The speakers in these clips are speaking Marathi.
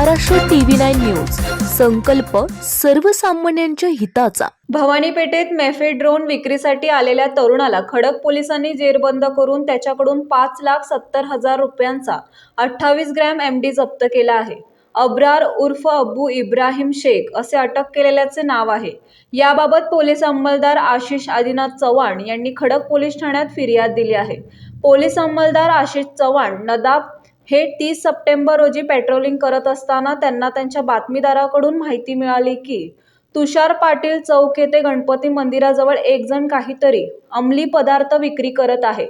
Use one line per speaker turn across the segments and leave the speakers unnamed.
Maharashtra TV nine news. संकल्प सर्वसामान्यांच्या हिताचा.
भवानी पेठेत मेफेड्रोन विक्रीसाठी आलेल्या तरुणाला खडक पोलिसांनी जेरबंद करून त्याच्याकडून पाच लाख सत्तर हजार रुपयांचा अठ्ठावीस ग्रॅम एम डी जप्त केला आहे. अब्रार उर्फ अब्बू इब्राहिम शेख असे अटक केलेल्याचे नाव आहे. याबाबत पोलीस अंमलदार आशिष आदिनाथ चव्हाण यांनी खडक पोलीस ठाण्यात फिर्याद दिली आहे. पोलीस अंमलदार आशिष चव्हाण नदाब हे तीस सप्टेंबर रोजी पेट्रोलिंग करत असताना त्यांना त्यांच्या बातमीदाराकडून माहिती मिळाली की तुषार पाटील चौक येथे गणपती मंदिराजवळ एक जण काहीतरी अंमली पदार्थ विक्री करत आहे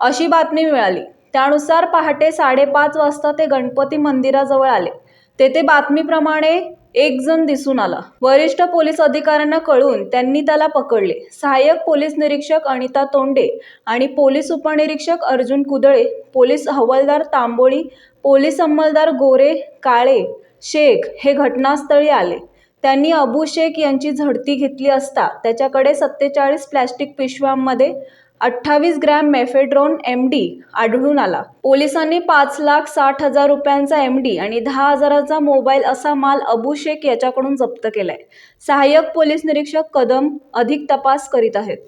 अशी बातमी मिळाली. त्यानुसार पहाटे साडेपाच वाजता ते गणपती मंदिराजवळ आले. तेथे बातमीप्रमाणे एक जण दिसून आला. वरिष्ठ पोलीस अधिकाऱ्यांना कळून त्यांनी त्याला पकडले. सहाय्यक पोलीस निरीक्षक अनिता तोंडे आणि पोलीस उपनिरीक्षक अर्जुन कुदळे पोलीस हवालदार तांबोळी पोलीस अंमलदार गोरे काळे शेख हे घटनास्थळी आले. त्यांनी अबू शेख यांची झडती घेतली असता त्याच्याकडे सत्तेचाळीस प्लॅस्टिक पिशव्यांमध्ये अठ्ठावीस ग्रॅम मेफेड्रोन एम डी आढळून आला. पोलिसांनी पाच लाख साठ हजार रुपयांचा एम डी आणि दहा हजाराचा मोबाईल असा माल अबू शेख याच्याकडून जप्त केलाय. सहाय्यक पोलीस निरीक्षक कदम अधिक तपास करीत आहेत.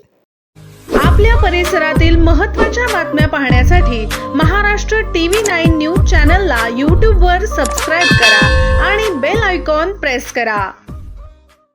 आपल्या परिसरातील महत्त्वाच्या बातम्या पाहण्यासाठी महाराष्ट्र टीव्ही नाईन न्यूज चॅनलला यूट्यूबवर सबस्क्राईब करा. प्रेस करा.